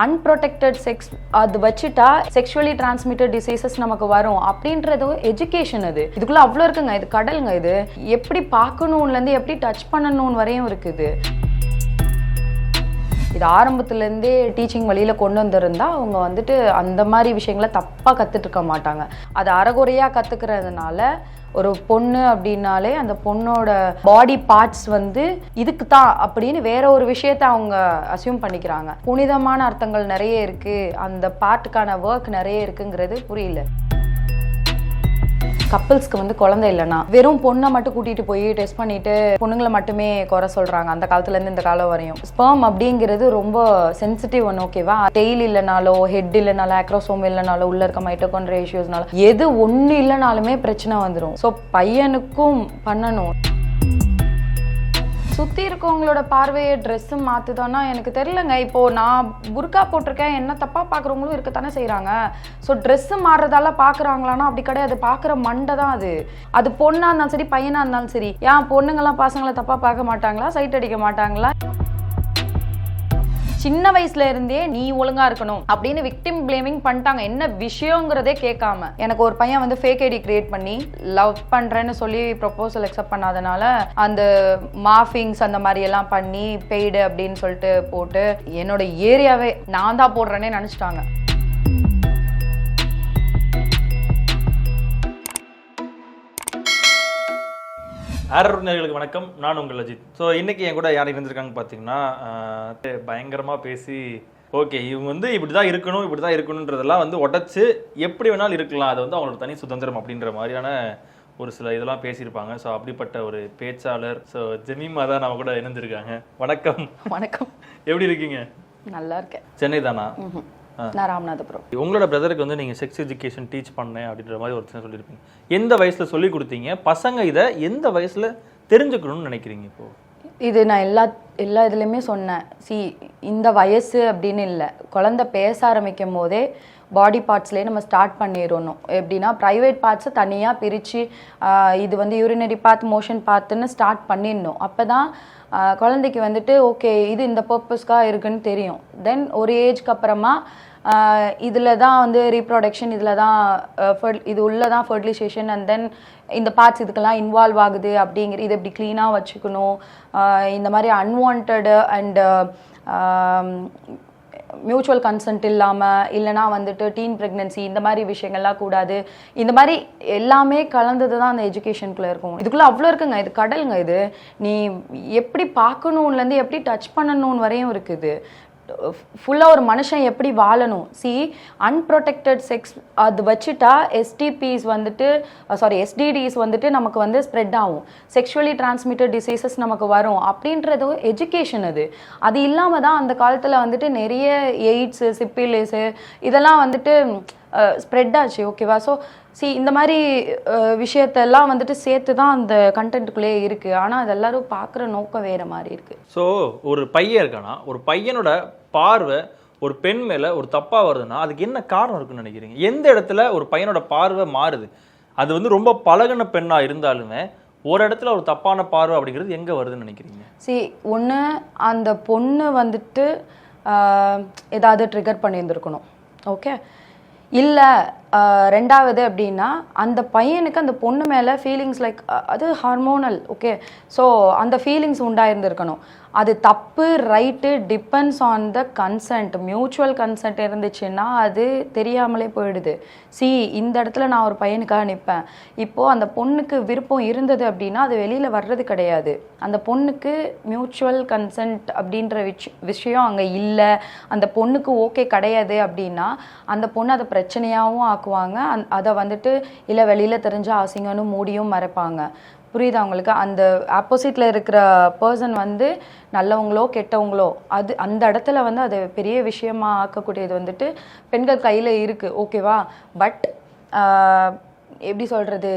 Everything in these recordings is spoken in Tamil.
அன்ப்ரொடெக்டட் செக்ஸ் அது வச்சுட்டா செக்ஷுவலி டிரான்ஸ்மிட்டட் டிசீசஸ் நமக்கு வரும். அப்படின்றது எஜுகேஷன் அது. இதுக்குள்ள அவ்வளோ இருக்குங்க. இது கடலுங்க இது. எப்படி பார்க்கணும்லேருந்து எப்படி டச் பண்ணணும்னு வரையும் இருக்குது. இது ஆரம்பத்துலேருந்தே டீச்சிங் வழியில் கொண்டு வந்திருந்தா அவங்க வந்துட்டு அந்த மாதிரி விஷயங்களை தப்பாக கற்றுட்டு இருக்க மாட்டாங்க. அது அறகுறையாக கற்றுக்கிறதுனால ஒரு பொண்ணு அப்படின்னாலே அந்த பொண்ணோட பாடி பார்ட்ஸ் வந்து இதுக்கு தான் அப்படின்னு வேற ஒரு விஷயத்த அவங்க அசியூம் பண்ணிக்கிறாங்க. புனிதமான அர்த்தங்கள் நிறைய இருக்கு. அந்த பார்ட்டுக்கான ஒர்க் நிறைய இருக்குங்கிறது புரியல. கப்பிள்ஸ்க்கு வந்து குழந்தை இல்லைன்னா வெறும் பொண்ணை மட்டும் கூட்டிட்டு போய் டெஸ்ட் பண்ணிட்டு பொண்ணுங்களை மட்டுமே குறை சொல்றாங்க அந்த காலத்துல இருந்து இந்த காலம் வரையும். ஸ்பெர்ம் அப்படிங்கிறது ரொம்ப சென்சிட்டிவ் ஒன்று ஓகேவா டெய்ல் இல்லைனாலோ ஹெட் இல்லைனாலோ ஆக்ரோசோம் இல்லைனாலோ உள்ள இருக்க மைட்டோகான்ட்ரியா இஷ்யூஸ்னால எது ஒன்று இல்லைனாலுமே பிரச்சனை வந்துடும் ஸோ பையனுக்கும் பண்ணணும். சுற்றி இருக்கவங்களோட பார்வையை ட்ரெஸ்ஸும் மாற்றுதான்னா எனக்கு தெரியலங்க. இப்போது நான் புர்கா போட்டிருக்கேன் என்ன தப்பாக பார்க்குறவங்களும் இருக்கத்தானே செய்கிறாங்க ஸோ ட்ரெஸ்ஸு மாறுறதால பார்க்குறாங்களான்னா அப்படி கிடையாது. பார்க்குற மண்டை தான் அது. அது பொண்ணாக இருந்தாலும் சரி பையனாக இருந்தாலும் சரி. ஏன் பொண்ணுங்கள்லாம் பசங்களை தப்பாக பார்க்க மாட்டாங்களா? சைட் அடிக்க மாட்டாங்களா? சின்ன வயசுல இருந்தே நீ ஒழுங்கா இருக்கணும் அப்படின்னு விக்டிம் பிளேமிங் பண்ணிட்டாங்க. என்ன விஷயங்கிறதே கேட்காம. எனக்கு ஒரு பையன் வந்து ஃபேக் ஐடி கிரியேட் பண்ணி லவ் பண்றேன்னு சொல்லி ப்ரொபோசல் அக்செப்ட் பண்ணாதனால அந்த மாஃபிங்ஸ் அந்த மாதிரி எல்லாம் பண்ணி பெய்டு அப்படின்னு சொல்லிட்டு போட்டு என்னோட ஏரியாவே நான் தான் போடுறேனே நினச்சிட்டாங்க. ஆரர் நேர்களுக்கு வணக்கம். நான் உங்கள் அஜித். ஸோ இன்னைக்கு என் கூட யார் இருந்திருக்காங்க பார்த்தீங்கன்னா ஆஹ், பயங்கரமா பேசி ஓகே இவங்க வந்து இப்படி தான் இருக்கணும் இப்படி தான் இருக்கணுன்றதெல்லாம் வந்து உடச்சு எப்படி வேணாலும் இருக்கலாம். அது வந்து அவங்களோட தனி சுதந்திரம் அப்படின்ற மாதிரியான ஒரு சில இதெல்லாம் பேசியிருப்பாங்க. ஸோ அப்படிப்பட்ட ஒரு பேச்சாளர் ஸோ ஜெமீமா தான் நம்ம கூட இணைஞ்சிருக்காங்க வணக்கம். வணக்கம். எப்படி இருக்கீங்க? நல்லா இருக்கேன். சென்னை தானா. நான் ராமநாதபுரம். உங்களோட பிரதருக்கு வந்து நீங்கள் செக்ஸ் எஜுகேஷன் டீச் பண்ணேன் அப்படின்ற மாதிரி ஒரு சின்ன சொல்லியிருப்பீங்க எந்த வயசுல சொல்லி கொடுத்தீங்க? பசங்க இதை எந்த வயசுல தெரிஞ்சுக்கணும்னு நினைக்கிறீங்க இப்போ? இது நான் எல்லா எல்லா இதுலேயுமே சொன்னேன். சி இந்த வயசு அப்படின்னு இல்லை. குழந்தை பேச ஆரம்பிக்கும் போதே பாடி பார்ட்ஸ்லேயே நம்ம ஸ்டார்ட் பண்ணிடணும். எப்படின்னா ப்ரைவேட் பார்ட்ஸை தனியாக பிரித்து இது வந்து யூரினரி பாத் மோஷன் பாத்துன்னு ஸ்டார்ட் பண்ணிடணும். அப்போ தான் குழந்தைக்கு வந்துட்டு ஓகே இது இந்த பர்பஸ்க்காக இருக்குன்னு தெரியும். தென் ஒரு ஏஜ்க்கு அப்புறமா இதில் தான் வந்து ரீப்ரொடக்ஷன் இதில் தான் இது உள்ள தான் ஃபர்டிலைசேஷன் அண்ட் தென் இந்த பார்ட்ஸ் இதுக்கெல்லாம் இன்வால்வ் ஆகுது அப்படிங்கிற இதை இப்படி க்ளீனாக வச்சுக்கணும். இந்த மாதிரி அன்வான்டு அண்ட் மியூச்சுவல் கன்சென்ட் இல்லாமல் இல்லைனா வந்துட்டு டீன் ப்ரெக்னன்சி இந்த மாதிரி விஷயங்கள்லாம் கூடாது. இந்த மாதிரி எல்லாமே கலந்தது தான் அந்த எஜுகேஷனுக்குள்ளே இருக்கும். இதுக்குள்ளே அவ்வளோ இருக்குங்க. இது கடலுங்க இது. நீ எப்படி பார்க்கணுன்லேருந்து எப்படி டச் பண்ணணும்னு வரையும் இருக்குது. ஃபுல்லாக ஒரு மனுஷன் எப்படி வாழணும்? சி அன்ப்ரொடெக்டட் செக்ஸ் அது வச்சுட்டா எஸ்டிபிஸ் வந்துட்டு சாரி எஸ்டிடிஸ் வந்துட்டு நமக்கு வந்து ஸ்ப்ரெட் ஆகும். செக்ஷுவலி டிரான்ஸ்மிட்டட் டிசீசஸ் நமக்கு வரும். அப்படின்றது எஜுகேஷன் அது. அது இல்லாமல் தான் அந்த காலத்தில் வந்துட்டு நிறைய எய்ட்ஸு சிப்பிலிஸு இதெல்லாம் வந்துட்டு ஸ்ப்ரெட் ஆச்சு ஓகேவா ஸோ சி இந்த மாதிரி விஷயத்தெல்லாம் வந்துட்டு சேர்த்து தான் அந்த கண்டென்ட்டுக்குள்ளேயே இருக்குது ஆனால் அது எல்லாரும் பார்க்குற நோக்கம் வேறு மாதிரி இருக்குது ஸோ ஒரு பையன் இருக்கானா? ஒரு பையனோட பார்வை ஒரு பெண் மேல ஒரு தப்பா வருதுன்னா அதுக்கு என்ன காரணம் இருக்குன்னு நினைக்கிறீங்க? எந்த இடத்துல ஒரு பையனோட பார்வை மாறுது? அது வந்து ரொம்ப பழகுன பெண்ணா இருந்தாலுமே ஒரு இடத்துல ஒரு தப்பான பார்வை அப்படிங்கிறது எங்க வருதுன்னு நினைக்கிறீங்க? சி ஒன்று அந்த பொண்ணு வந்துட்டு ஏதாவது ட்ரிகர் பண்ணியிருந்திருக்கணும். ஓகே இல்லை. ரெண்டாவது அப்படின்னா அந்த பையனுக்கு அந்த பொண்ணு மேலே ஃபீலிங்ஸ் லைக் அது ஹார்மோனல் ஓகே ஸோ அந்த ஃபீலிங்ஸ் உண்டாயிருந்திருக்கணும். அது தப்பு right depends on the consent mutual consent இருந்துச்சுன்னா அது தெரியாமலே போயிடுது. சி இந்த இடத்துல நான் ஒரு பையனுக்காக நிற்பேன் இப்போது அந்த பொண்ணுக்கு விருப்பம் இருந்தது அப்படின்னா அது வெளியில் வர்றது கிடையாது. அந்த பொண்ணுக்கு மியூச்சுவல் கன்சென்ட் அப்படின்ற விஷ் விஷயம் அங்கே இல்லை. அந்த பொண்ணுக்கு ஓகே கிடையாது அப்படின்னா அந்த பொண்ணு அதை பிரச்சனையாகவும் ஆக்குவாங்க அந் அதை வந்துட்டு இல்லை வெளியில் தெரிஞ்ச அசிங்கன்னு மூடியும் மறைப்பாங்க. புரியுதா அவங்களுக்கு அந்த ஆப்போசிட்டில் இருக்கிற பர்சன் வந்து நல்லவங்களோ கெட்டவங்களோ அது அந்த இடத்துல வந்து அது பெரிய விஷயமா ஆக்கக்கூடியது வந்துட்டு பெண்கள் கையில் இருக்குது ஓகேவா பட் எப்படி சொல்கிறது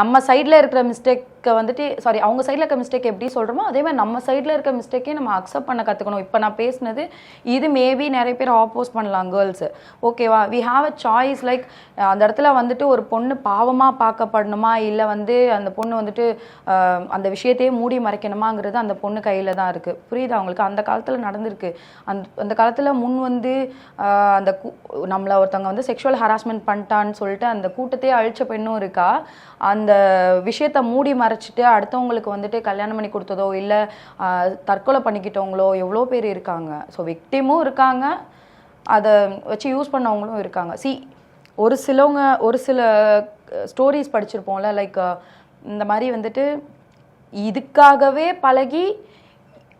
நம்ம சைடில் இருக்கிற மிஸ்டேக் மிஸ்டேக்கை வந்துட்டு சாரி அவங்க சைடில் இருக்க மிஸ்டேக் எப்படி சொல்கிறோமோ அதே மாதிரி நம்ம சைடில் இருக்க மிஸ்டேக்கே நம்ம அக்செப்ட் பண்ண கற்றுக்கணும் இப்போ நான் பேசினது இது மேபி நிறைய பேர் ஆப்போஸ் பண்ணலாம் கேர்ள்ஸு ஓகேவா we? Have a choice like அந்த இடத்துல வந்துட்டு ஒரு பொண்ணு பாவமாக பார்க்கப்படணுமா? இல்லை வந்து அந்த பொண்ணு வந்துட்டு அந்த விஷயத்தையே மூடி மறைக்கணுமாங்கிறது அந்த பொண்ணு கையில் தான் இருக்குது புரியுதா அவங்களுக்கு அந்த காலத்தில் நடந்திருக்கு. அந்த அந்த காலத்தில் முன் வந்து அந்த கூ- நம்மளை ஒருத்தவங்க வந்து செக்ஷுவல் ஹராஸ்மெண்ட் பண்ணிட்டான்னு சொல்லிட்டு அந்த கூட்டத்தையே அழிச்ச பெண்ணும் இருக்கா? அந்த விஷயத்த மூடி மறைச்சிட்டு அடுத்தவங்களுக்கு வந்துட்டு கல்யாணம் பண்ணி கொடுத்ததோ இல்லை தற்கொலை பண்ணிக்கிட்டவங்களோ எவ்வளோ பேர் இருக்காங்க. ஸோ விக்டிமும் இருக்காங்க. அதை வச்சு யூஸ் பண்ணவங்களும் இருக்காங்க. சி ஒரு சிலவங்க ஒரு சில ஸ்டோரிஸ் படிச்சிருப்போம்ல லைக் இந்த மாதிரி வந்துட்டு இதுக்காகவே பழகி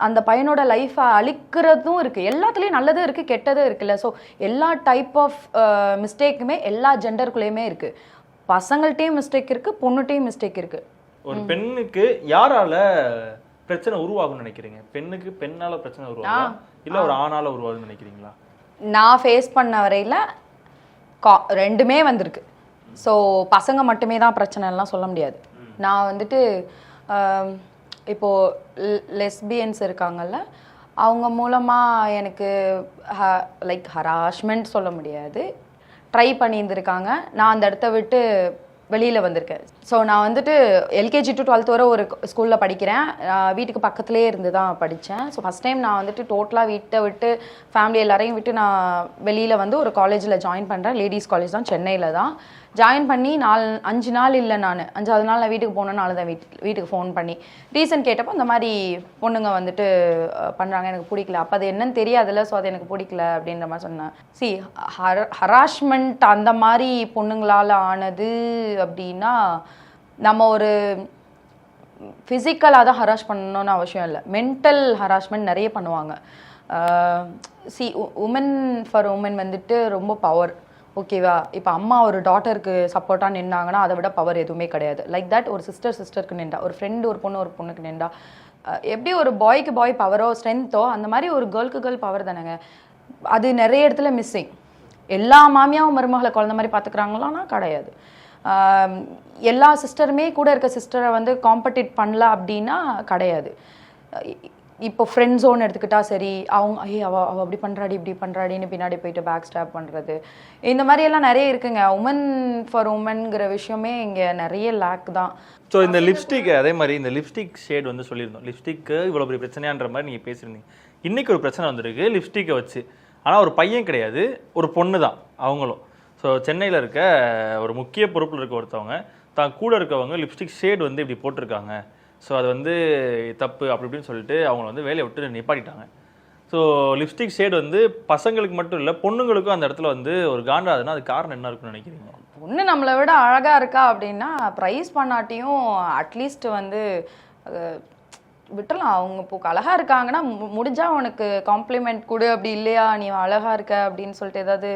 அந்த பையனோட லைஃப்பை அழிக்கிறதும் இருக்குது எல்லாத்துலேயும் நல்லதும் இருக்குது கெட்டதும் இருக்குல்ல. ஸோ எல்லா டைப் ஆஃப் மிஸ்டேக்குமே எல்லா ஜெண்டருக்குள்ளேயுமே இருக்குது பசங்கள்கிட்டையும் மிஸ்டேக் இருக்குது பொண்ணுகிட்டையும் மிஸ்டேக் இருக்குது ஒரு பெண்ணுக்கு யாரால பிரச்சனை உருவாகும்னு நினைக்கிறீங்க? பெண்ணுக்கு பெண்ணால பிரச்சனை உருவாகும்? இல்ல ஒரு ஆணால உருவாகும்னு நினைக்கிறீங்களா? நான் ஃபேஸ் பண்ண வரையில் ரெண்டுமே வந்திருக்கு. ஸோ பசங்க மட்டுமே தான் பிரச்சனைலாம் சொல்ல முடியாது. நான் வந்துட்டு ஆம், இப்போ லெஸ்பியன்ஸ் இருக்காங்கல்ல அவங்க மூலமாக எனக்கு லைக் ஹராஷ்மெண்ட் சொல்ல முடியாது. ட்ரை பண்ணியிருந்திருக்காங்க. நான் அந்த இடத்த விட்டு வெளியில் வந்திருக்கேன். ஸோ நான் வந்துட்டு எல்கேஜி டு டுவெல்த் வரை ஒரு ஸ்கூலில் படிக்கிறேன். வீட்டுக்கு பக்கத்துலேயே இருந்து தான் படித்தேன் ஸோ ஃபஸ்ட் டைம் நான் வந்துட்டு டோட்டலாக வீட்டை விட்டு ஃபேமிலி எல்லாரையும் விட்டு நான் வெளியில் வந்து ஒரு காலேஜில் ஜாயின் பண்ணுறேன் லேடிஸ் காலேஜ் தான் சென்னையில் தான். ஜாயின் பண்ணி நாலு அஞ்சு நாள் இல்லை நான். அஞ்சாவது நாள் நான் வீட்டுக்கு போனனால தான் வீட்டு வீட்டுக்கு ஃபோன் பண்ணி. ரீசன் கேட்டப்போ இந்த மாதிரி பொண்ணுங்க வந்துட்டு பண்ணுறாங்க எனக்கு பிடிக்கல. அப்போ அது என்னன்னு தெரியாதுல்ல ஸோ அது எனக்கு பிடிக்கல அப்படின்ற மாதிரி சொன்னேன் சி ஹர ஹராஷ்மெண்ட் அந்த மாதிரி பொண்ணுங்களால் ஆனது அப்படின்னா நம்ம ஒரு ஃபிசிக்கலாக தான் ஹராஸ் பண்ணணும்னு அவசியம் இல்லை. மென்டல் ஹராஸ்மெண்ட் நிறைய பண்ணுவாங்க. சி உமன் ஃபார் உமன் வந்துட்டு ரொம்ப பவர் ஓகேவா? இப்போ அம்மா ஒரு டாட்டருக்கு சப்போர்ட்டாக நின்னாங்கன்னா அதை விட பவர் எதுவுமே கிடையாது. லைக் தட் ஒரு சிஸ்டர் சிஸ்டருக்கு நின்றா ஒரு ஃப்ரெண்டு ஒரு பொண்ணு ஒரு பொண்ணுக்கு நின்றா எப்படி ஒரு பாய்க்கு பாய் பவரோ ஸ்ட்ரென்த்தோ அந்த மாதிரி ஒரு கேர்ளுக்கு கேர்ள் பவர் தானேங்க. அது நிறைய இடத்துல மிஸ்ஸிங் எல்லா மாமியாவும் மருமகளை குழந்த மாதிரி பார்த்துக்கிறாங்களான்னா கிடையாது. எல்லா சிஸ்டருமே கூட இருக்க சிஸ்டரை வந்து காம்படிட் பண்ணல அப்படின்னா கிடையாது. இப்போ ஃப்ரெண்ட் ஜோன் எடுத்துக்கிட்டா சரி அவங்க ஐயே அவ அவ அப்படி பண்ணுறாடி இப்படி பண்ணுறாடின்னு பின்னாடி போயிட்டு பேக் ஸ்டாப் பண்ணுறது இந்த மாதிரி எல்லாம் நிறைய இருக்குங்க. உமன் ஃபார் உமன்ங்கிற விஷயமே இங்கே நிறைய லேக் தான். ஸோ இந்த லிப்ஸ்டிக் அதே மாதிரி இந்த லிப்ஸ்டிக் ஷேட் வந்து சொல்லியிருந்தோம். லிப்ஸ்டிக்கு இவ்வளோ பெரிய பிரச்சனையான்ற மாதிரி நீங்கள் பேசியிருந்தீங்க. இன்னைக்கு ஒரு பிரச்சனை வந்திருக்கு லிப்ஸ்டிக்கை வச்சு. ஆனால் ஒரு பையன் கிடையாது ஒரு பொண்ணு தான் அவங்களும். ஸோ சென்னையில் இருக்க ஒரு முக்கிய பொறுப்பில் இருக்க ஒருத்தவங்க தான் கூட இருக்கவங்க லிப்ஸ்டிக் ஷேட் வந்து இப்படி போட்டிருக்காங்க. ஸோ அது வந்து தப்பு அப்படி இப்படின்னு சொல்லிட்டு அவங்கள வந்து வேலையை விட்டு நிப்பாட்டிட்டாங்க. ஸோ லிப்ஸ்டிக் ஷேட் வந்து பசங்களுக்கு மட்டும் இல்லை பொண்ணுங்களுக்கும் அந்த இடத்துல வந்து ஒரு காண்டாதுன்னா அது காரணம் என்ன இருக்குன்னு நினைக்கிறீங்க? பொண்ணு நம்மளை விட அழகாக இருக்கா அப்படின்னா ப்ரைஸ் பண்ணாட்டியும் அட்லீஸ்ட் வந்து அஹ், விட்டுறலாம். அவங்க இப்போ அழகாக இருக்காங்கன்னா மு- முடிஞ்சா உனக்கு காம்ப்ளிமெண்ட் கொடு அப்படி இல்லையா நீ அழகாக இருக்க அப்படின்னு சொல்லிட்டு ஏதாவது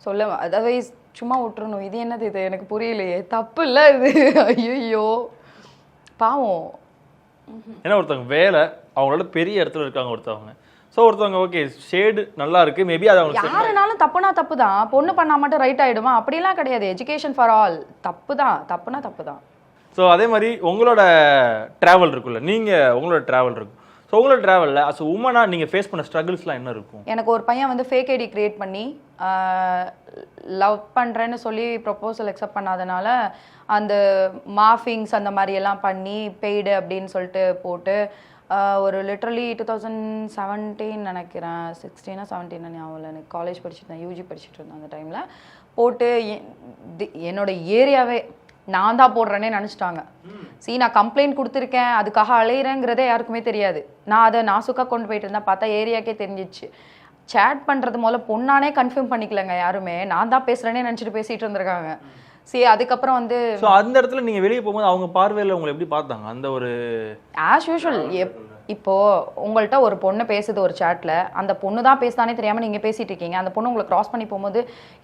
சொல்ல அதர்வைஸ் சும்மா விட்டுறணும். இது என்னது இது? எனக்கு புரியலையே. தப்பு இல்லை இது. ஐயோ பாவம். ஏன்னா ஒருத்தவங்க வேலை அவங்களோட பெரிய இடத்துல இருக்காங்க ஒருத்தவங்க. ஸோ ஒருத்தவங்க ஓகே ஷேடு நல்லா இருக்கு மேபி அது அவங்களுக்கு யாருனாலும் தப்புனா தப்பு தான் பொண்ணு பண்ணா மட்டும் ரைட் ஆயிடுமா அப்படிலாம் கிடையாது. எஜுகேஷன் ஃபார் ஆல் தப்பு தான் தப்புனா தப்பு தான் ஸோ அதே மாதிரி உங்களோட ட்ராவல் இருக்குல்ல நீங்கள் உங்களோட ட்ராவல் இருக்கும். ஸோ உங்களோட ட்ராவலில் அஸ் உமனாக நீங்கள் ஃபேஸ் பண்ண ஸ்ட்ரகிள்ஸ்லாம் என்ன இருக்கும்? எனக்கு ஒரு பையன் வந்து ஃபேக் ஐடி கிரியேட் பண்ணி லவ் பண்ணுறேன்னு சொல்லி ப்ரொப்போசல் அக்செப்ட் பண்ணாதனால அந்த மார்ஃபிங்ஸ் அந்த மாதிரி எல்லாம் பண்ணி பெய்டு அப்படின்னு சொல்லிட்டு போட்டு ஒரு லிட்ரலி டூ தௌசண்ட் செவன்டீன் நினைக்கிறேன். சிக்ஸ்டீனா செவன்டீன் ஞாபகம் இல்லை. எனக்கு காலேஜ் படிச்சுட்டு இருந்தேன் யூஜி படிச்சுட்டு இருந்தேன் அந்த டைமில் போட்டு என்னோட ஏரியாவே நான் தான் போடுறேனே நினச்சிட்டாங்க. see நான் கம்ப்ளைண்ட் கொடுத்துருக்கேன் அதுக்காக அலையிறேங்கிறதே யாருக்குமே தெரியாது. நான் அதை நாசுக்காக கொண்டு போயிட்டு இருந்தேன் பார்த்தா ஏரியாக்கே தெரிஞ்சிச்சு சேட் பண்ணுறது முதல்ல பொண்ணானே கன்ஃபார்ம் பண்ணிக்கலங்க யாருமே. நான் தான் பேசுகிறேனே நினச்சிட்டு பேசிகிட்டு இருந்திருக்காங்க. சரி அதுக்கப்புறம் வந்து ஸோ அந்த இடத்துல நீங்கள் வெளியே போகும்போது அவங்க பார்வையில் உங்களை எப்படி பார்த்தாங்க? அந்த ஒரு ஆஸ் யூஷுவல் எப் இப்போ உங்கள்கிட்ட ஒரு பொண்ணு பேசுது ஒரு சாட்ல அந்த பொண்ணு தான் பேசுதானே தெரியாம நீங்க பேசிட்டு இருக்கீங்க. அந்த பொண்ணு உங்களை கிராஸ் பண்ணி போகும்போது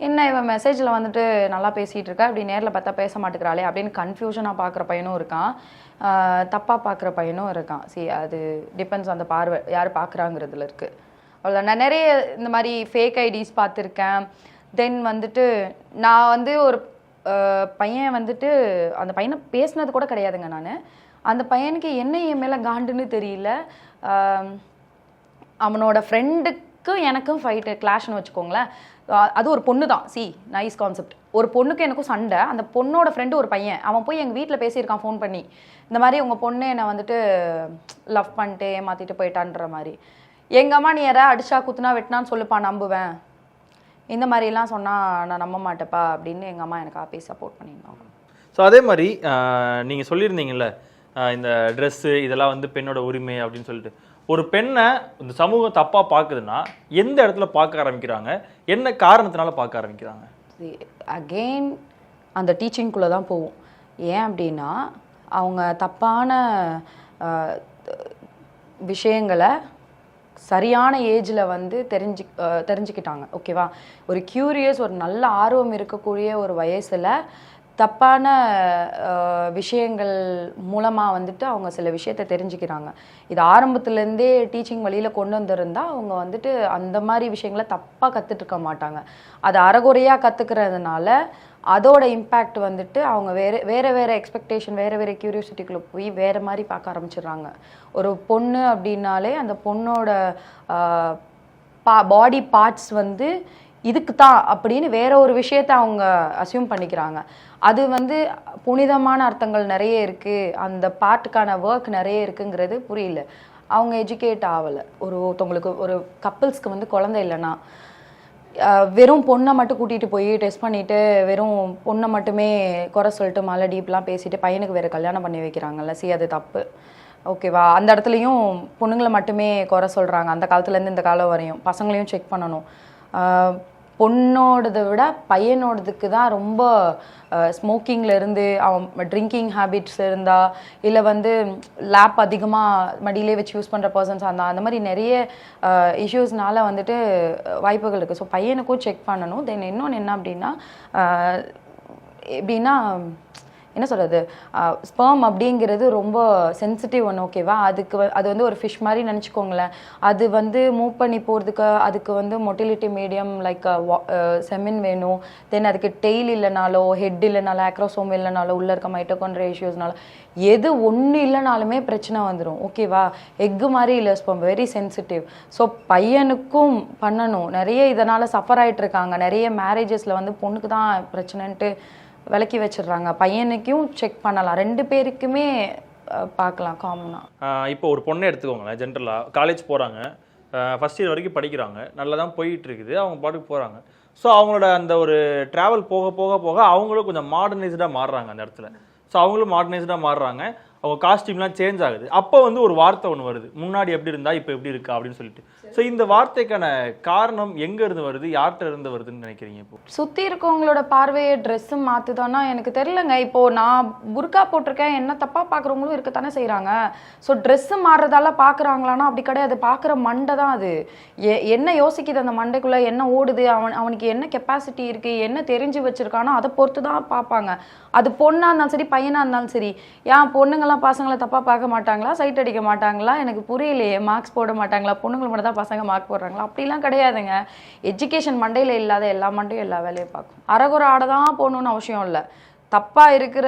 என்ன இவன் மெசேஜ்ல வந்துட்டு நல்லா பேசிட்டு இருக்கா? இப்படி நேர்ல பார்த்தா பேச மாட்டேங்கிறாளே அப்படின்னு கன்ஃபியூஷனா பார்க்குற பையனும் இருக்கான். ஆஹ் தப்பா பார்க்குற பையனும் இருக்கான். சி அது டிபெண்ட்ஸ் அந்த பார்வை யார் பார்க்குறாங்கிறதுல இருக்கு. அவ்வளோதான் நான் நிறைய இந்த மாதிரி ஃபேக் ஐடிஸ் பார்த்துருக்கேன். தென் வந்துட்டு நான் வந்து ஒரு பையன் வந்துட்டு அந்த பையனை பேசினது கூட கிடையாதுங்க நான். அந்த பையனுக்கு என்ன என் மேலே காண்டுன்னு தெரியல. அவனோட ஃப்ரெண்டுக்கும் எனக்கும் ஃபைட்டு கிளாஷ்னு வச்சுக்கோங்களேன். அது ஒரு பொண்ணு தான் சி நைஸ் கான்செப்ட் ஒரு பொண்ணுக்கு எனக்கும் சண்டை. அந்த பொண்ணோட ஃப்ரெண்டு ஒரு பையன். அவன் போய் எங்கள் வீட்டில் பேசியிருக்கான் ஃபோன் பண்ணி. இந்த மாதிரி உங்கள் பொண்ணு என்னை வந்துட்டு லவ் பண்ணிட்டு ஏமாற்றிட்டு போயிட்டான்ற மாதிரி. எங்கள் அம்மா நீ யாரா அடிச்சா குத்துனா வெட்டினான்னு சொல்லுப்பா நம்புவேன். இந்த மாதிரிலாம் சொன்னால் நான் நம்ப மாட்டேப்பா அப்படின்னு எங்கள் அம்மா எனக்கு ஆப்பி சப்போர்ட் பண்ணியிருந்தாங்க. ஸோ அதே மாதிரி ஆஹ், நீங்க சொல்லியிருந்தீங்கல்ல இந்த ட்ரெஸ்ஸு இதெல்லாம் வந்து பெண்ணோட உரிமை அப்படின்னு சொல்லிட்டு. ஒரு பெண்ணை இந்த சமூகம் தப்பா பார்க்குதுன்னா எந்த இடத்துல பார்க்க ஆரம்பிக்கிறாங்க? என்ன காரணத்தினால பார்க்க ஆரம்பிக்கிறாங்க? அகெயின் அந்த டீச்சிங்குள்ளே தான் போகும் ஏன் அப்படின்னா அவங்க தப்பான விஷயங்களை சரியான ஏஜில் வந்து தெரிஞ்சு தெரிஞ்சுக்கிட்டாங்க. ஓகேவா ஒரு க்யூரியஸ் ஒரு நல்ல ஆர்வம் இருக்கக்கூடிய ஒரு வயசில் தப்பான விஷயங்கள் மூலமாக வந்துட்டு அவங்க சில விஷயத்த தெரிஞ்சுக்கிறாங்க. இது ஆரம்பத்துலேருந்தே டீச்சிங் வழியில் கொண்டு வந்திருந்தால் அவங்க வந்துட்டு அந்த மாதிரி விஷயங்களை தப்பாக கற்றுட்ருக்க மாட்டாங்க. அது அறகுறையாக கற்றுக்கிறதுனால அதோட இம்பேக்ட் வந்துட்டு அவங்க வேறு வேறு வேறு எக்ஸ்பெக்டேஷன் வேறு வேறு க்யூரியோசிட்டிக்குள்ளே போய் வேறு மாதிரி பார்க்க ஆரம்பிச்சிடுறாங்க. ஒரு பொண்ணு அப்படின்னாலே அந்த பொண்ணோட பா பாடி பார்ட்ஸ் வந்து இதுக்கு தான் அப்படின்னு வேற ஒரு விஷயத்த அவங்க அசியூம் பண்ணிக்கிறாங்க. அது வந்து புனிதமான அர்த்தங்கள் நிறைய இருக்குது அந்த பார்ட்டுக்கான ஒர்க் நிறைய இருக்குங்கிறது புரியல. அவங்க எஜுகேட் ஆகலை. ஒரு ஒருத்தவங்களுக்கு ஒரு கப்பிள்ஸ்க்கு வந்து குழந்தை இல்லைன்னா வெறும் பொண்ணை மட்டும் கூட்டிகிட்டு போய் டெஸ்ட் பண்ணிட்டு வெறும் பொண்ணை மட்டுமே குறை சொல்லிட்டு மழை டீப்லாம் பேசிட்டு பையனுக்கு வேறு கல்யாணம் பண்ணி வைக்கிறாங்கல்ல. சி அது தப்பு. ஓகேவா அந்த இடத்துலையும் பொண்ணுங்களை மட்டுமே குறை சொல்கிறாங்க அந்த காலத்துலேருந்து இந்த காலம் வரையும். பசங்களையும் செக் பண்ணணும். பொண்ணோடதை விட பையனோடதுக்கு தான் ரொம்ப ஸ்மோக்கிங்கில் இருந்து அவன் ட்ரிங்கிங் ஹேபிட்ஸ் இருந்தா இல்லை வந்து லேப் அதிகமாக மடியிலே வச்சு யூஸ் பண்ணுற பர்சன்ஸ் இருந்தால் அந்த மாதிரி நிறைய இஷ்யூஸ்னால வந்துட்டு வாய்ப்புகள் இருக்குது ஸோ பையனுக்கும் செக் பண்ணணும். தென் இன்னொன்று என்ன அப்படின்னா எப்படின்னா என்ன சொல்கிறது ஸ்பெர்ம் அப்படிங்கிறது ரொம்ப சென்சிட்டிவ் ஒன்று ஓகேவா அதுக்கு அது வந்து ஒரு ஃபிஷ் மாதிரி நினச்சிக்கோங்களேன். அது வந்து மூவ் பண்ணி போகிறதுக்கு அதுக்கு வந்து மொட்டிலிட்டி மீடியம் லைக் செமின் வேணும். தென் அதுக்கு டெய்ல் இல்லைனாலோ ஹெட் இல்லைனாலோ ஆக்ரோசோம் இல்லைனாலோ உள்ளே இருக்க மைட்டோகான் ரேஷியோஸ்னால எது ஒன்று இல்லைனாலுமே பிரச்சனை வந்துடும் ஓகேவா எக்கு மாதிரி இல்லை ஸ்பம் வெரி சென்சிட்டிவ் ஸோ பையனுக்கும் பண்ணணும். நிறைய இதனால் சஃபர் ஆகிட்டு இருக்காங்க. நிறைய மேரேஜஸில் வந்து பொண்ணுக்கு தான் பிரச்சனைன்ட்டு விலக்கி வச்சிடுறாங்க. பையனுக்கும் செக் பண்ணலாம். ரெண்டு பேருக்குமே பார்க்கலாம் காமனாக இப்போ ஒரு பொண்ணை எடுத்துக்கோங்களேன் ஜென்ரலாக காலேஜ் போகிறாங்க ஃபஸ்ட் இயர் வரைக்கும் படிக்கிறாங்க. நல்லா தான் போயிட்டு இருக்குது அவங்க பாட்டுக்கு போகிறாங்க ஸோ அவங்களோட அந்த ஒரு ட்ராவல் போக போக போக அவங்களும் கொஞ்சம் மாடர்னைஸ்டாக மாறுறாங்க அந்த இடத்துல. ஸோ அவங்களும் மாடர்னைஸ்டாக மாறுறாங்க. அவங்க காஸ்டியூம்லாம் சேஞ்ச் ஆகுது. அப்போ வந்து ஒரு வார்த்தை ஒன்று வருது. முன்னாடி எப்படி இருந்தா இப்போ எப்படி இருக்கா அப்படின்னு சொல்லிட்டு. ஸோ இந்த வார்த்தைக்கான காரணம் எங்க இருந்து வருது? யார்கிட்ட இருந்து வருதுன்னு நினைக்கிறீங்க இப்போ? சுற்றி இருக்கவங்களோட பார்வையை ட்ரெஸ்ஸு மாற்றுதானா எனக்கு தெரிலங்க இப்போது நான் புர்கா போட்டிருக்கேன். என்ன தப்பாக பார்க்குறவங்களும் இருக்கத்தானே செய்கிறாங்க ஸோ ட்ரெஸ்ஸு மாறுறதால பார்க்குறாங்களான்னா அப்படி கிடையாது. பார்க்குற மண்டை தான் அது. என்ன யோசிக்குது அந்த மண்டைக்குள்ளே? என்ன ஓடுது? அவன் அவனுக்கு என்ன கெப்பாசிட்டி இருக்குது என்ன தெரிஞ்சு வச்சுருக்கானோ அதை பொறுத்து தான் பார்ப்பாங்க அது பொண்ணாக இருந்தாலும் சரி பையனாக இருந்தாலும் சரி. ஏன் பொண்ணுங்களாம் பசங்களை தப்பாக பார்க்க மாட்டாங்களா? சைட் அடிக்க மாட்டாங்களா? எனக்கு புரியலையே. மார்க்ஸ் போட மாட்டாங்களா? பொண்ணுங்களுக்கு மட்டும் தான் பசங்க மார்க் போடுறாங்களா? அப்படிலாம் கிடையாதுங்க. எஜுகேஷன் மண்டையில் இல்லாத எல்லா மண்டையும் எல்லா வேலையும் பார்க்கும். அறகுறை ஆடை தான் போகணுன்னு அவசியம் இல்லை. தப்பாக இருக்கிற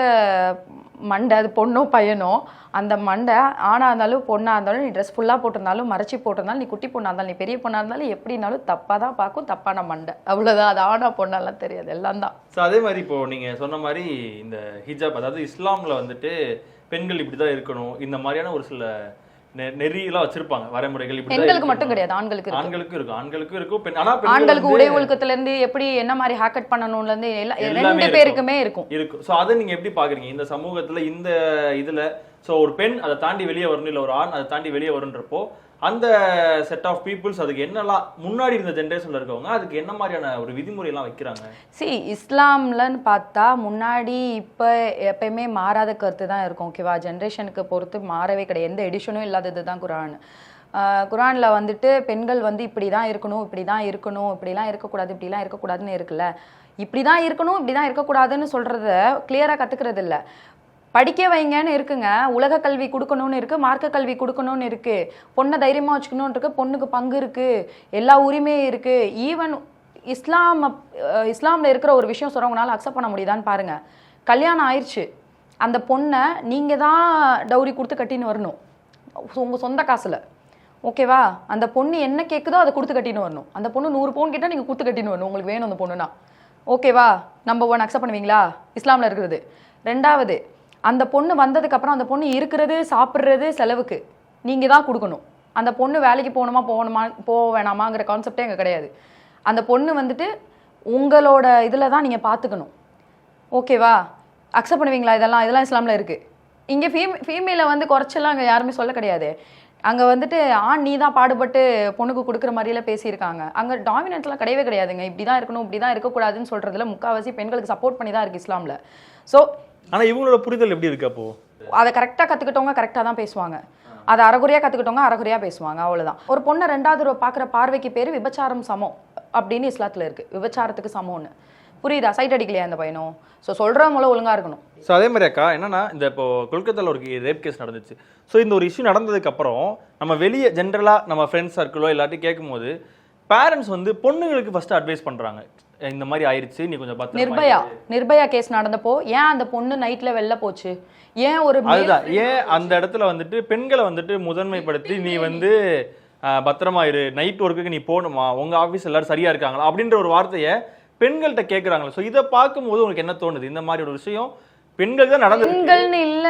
மண்டை அது பொண்ணோ பையனோ அந்த மண்டை ஆணாக இருந்தாலும் பொண்ணாக இருந்தாலும் நீ ட்ரெஸ் ஃபுல்லாக போட்டிருந்தாலும் மறைச்சி போட்டிருந்தாலும் நீ குட்டி பொண்ணாக இருந்தாலும் நீ பெரிய பொண்ணாக இருந்தாலும் எப்படினாலும் தப்பாக தான் பார்க்கும். தப்பான மண்டை. அவ்வளோதான் அது ஆணா பொண்ணாலாம் தெரியாது. எல்லாம் தான். ஸோ அதே மாதிரி இப்போது நீங்கள் சொன்ன மாதிரி இந்த ஹிஜாப் அதாவது இஸ்லாமில் வந்துட்டு பெண்கள் இப்படி தான் இருக்கணும். இந்த மாதிரியான ஒரு சில நெறியெல்லாம் வச்சிருப்பாங்க. வரைமுறைகள் இப்படி பெண்களுக்கு மட்டும் கிடையாது ஆண்களுக்கு ஆண்களுக்கும் இருக்கும் ஆண்களுக்கும் இருக்கும் பெண் ஆனா ஆண்களுக்கு உடை ஒழுக்கத்துல இருந்து எப்படி என்ன மாதிரி ஹேக்கட் பண்ணணும்ல இருந்து எல்லா எல்லாமே. பேருக்குமே இருக்கும். இருக்கும் ஸோ அதை நீங்க எப்படி பாக்குறீங்க? இந்த சமூகத்துல இந்த இதுல ஸோ ஒரு பெண் அதை தாண்டி வெளியே வரணும் இல்ல ஒரு ஆண் அதை தாண்டி வெளியே வருன்றப்போ அந்த செட் ஆஃப் பீப்புள்ஸ் அதுக்கு என்னெல்லாம் முன்னாடி இருந்த ஜென்ரேஷன்ல இருக்கவங்க அதுக்கு என்ன மாதிரியான ஒரு விதிமுறையெல்லாம் வைக்கிறாங்க? சி இஸ்லாம்லன்னு பார்த்தா முன்னாடி இப்போ எப்பயுமே மாறாத கருத்து தான் இருக்கும் ஓகேவா? ஜென்ரேஷனுக்கு பொறுத்து மாறவே கிடையாது. எந்த எடிஷனும் இல்லாதது தான் குரான். குரானில் வந்துட்டு பெண்கள் வந்து இப்படி தான் இருக்கணும் இப்படி தான் இருக்கணும் இப்படிலாம் இருக்கக்கூடாது இப்படிலாம் இருக்கக்கூடாதுன்னு இருக்குல்ல? இப்படி தான் இருக்கணும் இப்படி தான் இருக்கக்கூடாதுன்னு சொல்கிறத கிளியராக கற்றுக்கிறது இல்லை படிக்க வைங்கன்னு இருக்குங்க. உலக கல்வி கொடுக்கணும்னு இருக்கு மார்க்க கல்வி கொடுக்கணும்னு இருக்கு. பொண்ணை தைரியமா வச்சுக்கணும்னு இருக்கு பொண்ணுக்கு பங்கு இருக்கு. எல்லா உரிமையும் இருக்கு. ஈவன் இஸ்லாம் அப்- இஸ்லாம்ல இருக்கிற ஒரு விஷயம் சொல்றவங்களால அக்செப்ட் பண்ண முடியுதான்னு பாருங்க. கல்யாணம் ஆயிடுச்சு. அந்த பொண்ணை நீங்கள் தான் டௌரி கொடுத்து கட்டின்னு வரணும். உங்கள் சொந்த காசில். ஓகேவா அந்த பொண்ணு என்ன கேட்குதோ அதை கொடுத்து கட்டின்னு வரணும். அந்த பொண்ணு நூறு பவுன் கேட்டால் நீங்கள் கொடுத்து கட்டின்னு வரணும். உங்களுக்கு வேணும் அந்த பொண்ணுனா ஓகேவா நம்பர் ஒன் அக்செப்ட் பண்ணுவீங்களா? இஸ்லாமில் இருக்கிறது. ரெண்டாவது அந்த பொண்ணு வந்ததுக்கப்புறம் அந்த பொண்ணு இருக்கிறது சாப்பிட்றது செலவுக்கு. நீங்கள் தான் கொடுக்கணும். அந்த பொண்ணு வேலைக்கு போகணுமா போகணுமா போக வேணாமாங்கிற கான்செப்டே அங்கே கிடையாது. அந்த பொண்ணு வந்துட்டு உங்களோட இதில் தான் நீங்கள் பார்த்துக்கணும் ஓகேவா அக்செப்ட் பண்ணுவீங்களா இதெல்லாம்? இதெல்லாம் இஸ்லாமில் இருக்குது இங்கே ஃபீம் ஃபீமேலை வந்து குறைச்செல்லாம் அங்கே யாருமே சொல்ல கிடையாது. அங்கே வந்துட்டு ஆண் நீ தான் பாடுபட்டு பொண்ணுக்கு கொடுக்குற மாதிரியெல்லாம் பேசியிருக்காங்க. அங்கே டாமினன்ட்லாம் கிடையவே கிடையாதுங்க. இப்படி தான் இருக்கணும் இப்படி தான் இருக்கக்கூடாதுன்னு சொல்கிறதுல முக்கால்வாசி பெண்களுக்கு சப்போர்ட் பண்ணி தான் இருக்குது இஸ்லாமில். ஸோ ஆனா இவங்களோட புரிதல் எப்படி இருக்கு அப்போ? அதை கரெக்டாக கற்றுக்கிட்டவங்க கரெக்டாக தான் பேசுவாங்க. அதை அறகுறையாக கற்றுக்கிட்டவங்க அறகுறையாக பேசுவாங்க அவ்வளவுதான். ஒரு பொண்ணை ரெண்டாவது பார்க்குற பார்வைக்கு பேர் விபச்சாரம் சமம் அப்படின்னு இஸ்லாத்தில் இருக்குது விபச்சாரத்துக்கு சமம்னு புரியுதா? சைட் அடிக்கலையா அந்த பையனும் ஸோ சொல்கிறவங்களும் ஒழுங்கா இருக்கணும். ஸோ அதே மாதிரி அக்கா என்னன்னா இந்த இப்போ கொல்கத்தாவில் ஒரு ரேப் கேஸ் நடந்துச்சு. ஸோ இந்த ஒரு இஷ்யூ நடந்ததுக்கு அப்புறம் நம்ம வெளியே ஜென்ரலாக நம்ம ஃப்ரெண்ட்ஸ் சர்க்கிளோ எல்லாத்தையும் கேட்கும்போது பேரண்ட்ஸ் வந்து பொண்ணுங்களுக்கு ஃபர்ஸ்ட் அட்வைஸ் பண்றாங்க. இந்த மாதிரி ஆயிருச்சு நீ கொஞ்சம் பத்திரமா நிர்பயா நிர்பயா கேஸ் நடந்தப்போ ஏன் அந்த பொண்ணு நைட்ல வெளில போச்சு? ஏன் ஒரு அதுதான். ஏன் அந்த இடத்துல வந்துட்டு பெண்களை வந்துட்டு முதன்மைப்படுத்தி நீ வந்து பத்திரமா இரு. நைட் ஒர்க்குக்கு நீ போகணுமா? உங்க ஆஃபீஸ் எல்லாரும் சரியா இருக்காங்களா? அப்படின்ற ஒரு வார்த்தையை பெண்கள்கிட்ட கேட்குறாங்களா ஸோ இதை பார்க்கும்போது உங்களுக்கு என்ன தோணுது? இந்த மாதிரி ஒரு விஷயம் பெண்கள் தான் நடந்து பெண்கள்னு இல்ல.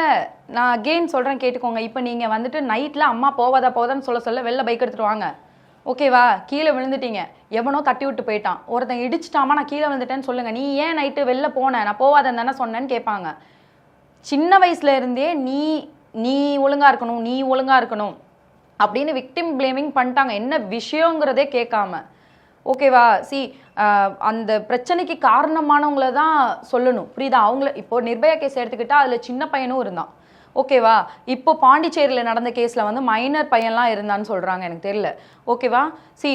நான் அகெயின் சொல்றேன் கேட்டுக்கோங்க. இப்போ நீங்க வந்துட்டு நைட்ல அம்மா போவாதா போதான்னு சொல்ல சொல்ல வெளில பைக் எடுத்துட்டு வாங்க. ஓகேவா கீழே விழுந்துட்டீங்க. எவனோ தட்டி விட்டு போயிட்டான். ஒருத்தன் இடிச்சிட்டாமா நான் கீழே விழுந்துட்டேன்னு சொல்லுங்க. நீ ஏன் நைட்டு வெளில போன? நான் போவாதன்னு தானே சொன்னேன்னு கேட்பாங்க. சின்ன வயசுல இருந்தே நீ நீ ஒழுங்கா இருக்கணும் நீ ஒழுங்கா இருக்கணும் அப்படின்னு விக்டிம் பிளேமிங் பண்ணிட்டாங்க. என்ன விஷயங்கிறதே கேட்காம. ஓகேவா சி அந்த பிரச்சனைக்கு காரணமானவங்கள தான் சொல்லணும். புரியுதா? அவங்கள இப்போ நிர்பயா கேஸ் எடுத்துக்கிட்டா அதில் சின்ன பையனும் இருந்தான். ஓகேவா இப்போ பாண்டிச்சேரியில் நடந்த கேஸில் வந்து மைனர் பையன்லாம் இருந்தான்னு சொல்கிறாங்க எனக்கு தெரியல. ஓகேவா சி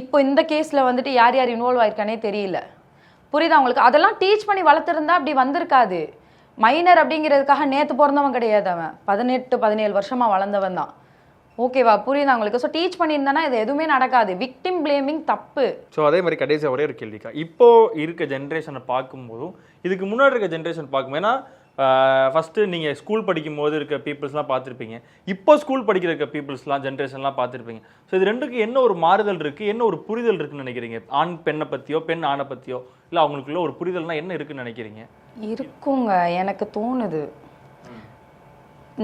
இப்போ இந்த கேஸில் வந்துட்டு யார் யார் இன்வால்வ் ஆயிருக்கானே தெரியல. புரியுதா உங்களுக்கு? அதெல்லாம் டீச் பண்ணி வளர்த்துருந்தா அப்படி வந்திருக்காது. மைனர் அப்படிங்கிறதுக்காக நேற்று பிறந்தவன் கிடையாது அவன். பதினெட்டு பதினேழு வருஷமாக வளர்ந்தவன் தான். ஓகேவா புரியுதா உங்களுக்கு? ஸோ டீச் பண்ணியிருந்தானா இது எதுவுமே நடக்காது. விக்டிம் பிளேமிங் தப்பு. ஸோ அதே மாதிரி கடைசியாக ஒரே ஒரு கேள்விக்கா. இப்போ இருக்க ஜென்ரேஷனை பார்க்கும்போதும் இதுக்கு முன்னாடி இருக்க ஜென்ரேஷன் பார்க்கும் ஏன்னா ஃபஸ்ட்டு நீங்கள் ஸ்கூல் படிக்கும் போது இருக்க பீப்புள்ஸ்லாம் பார்த்துருப்பீங்க. இப்போ ஸ்கூல் படிக்கிற இருக்க பீப்புள்ஸ்லாம் ஜென்ரேஷன்லாம் பார்த்துருப்பீங்க. ஸோ இது ரெண்டுக்கு என்ன ஒரு மாறுதல் இருக்குது என்ன ஒரு புரிதல் இருக்குன்னு நினைக்கிறீங்க? ஆண் பெண்ணை பற்றியோ பெண் ஆணை பற்றியோ இல்லை அவங்களுக்குள்ள ஒரு புரிதல்னால் என்ன இருக்குன்னு நினைக்கிறீங்க? இருக்குங்க. எனக்கு தோணுது.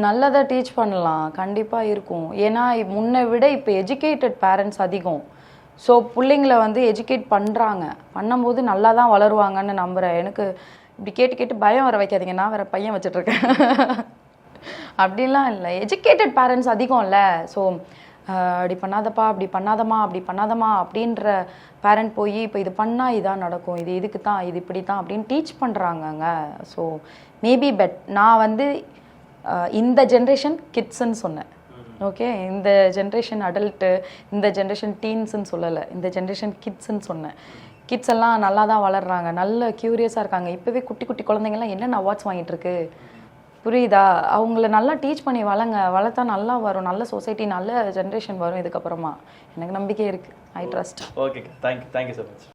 நல்லதாக டீச் பண்ணலாம். கண்டிப்பாக இருக்கும். ஏன்னா முன்னை விட இப்போ எஜுகேட்டட் பேரண்ட்ஸ் அதிகம். ஸோ பிள்ளைங்கள வந்து எஜுகேட் பண்ணுறாங்க பண்ணும்போது நல்லா தான் வளருவாங்கன்னு நம்புகிறேன் எனக்கு இப்படி கேட்டு கேட்டு பயம் வர வைக்காதீங்க. நான் வேற பையன் வச்சிட்ருக்கேன். அப்படிலாம் இல்லை. எஜுகேட்டட் பேரண்ட்ஸ் அதிகம்ல ஸோ அப்படி பண்ணாதப்பா அப்படி பண்ணாதம்மா அப்படி பண்ணாதம்மா அப்படின்ற பேரண்ட் போய் இப்போ இது பண்ணால் இதான் நடக்கும். இது இதுக்கு தான் இது இப்படி தான் அப்படின்னு டீச் பண்ணுறாங்கங்க ஸோ மேபி பெட் நான் வந்து இந்த ஜென்ரேஷன் கிட்ஸுன்னு சொன்னேன். ஓகே இந்த ஜென்ரேஷன் அடல்ட்டு இந்த ஜென்ரேஷன் டீன்ஸுன்னு சொல்லலை. இந்த ஜென்ரேஷன் கிட்ஸுன்னு சொன்னேன். கிட்ஸ் எல்லாம் நல்லா தான் வளர்றாங்க. நல்ல க்யூரியஸாக இருக்காங்க. இப்போவே குட்டி குட்டி குழந்தைங்கலாம் என்னென்ன அவார்ட்ஸ் வாங்கிட்டு இருக்கு புரியுதா? அவங்கள நல்லா டீச் பண்ணி வளங்க. வளர்த்தா நல்லா வரும். நல்ல சொசைட்டி நல்ல ஜென்ரேஷன் வரும் இதுக்கப்புறமா. எனக்கு நம்பிக்கை இருக்குது I trust okay thank you thank you so much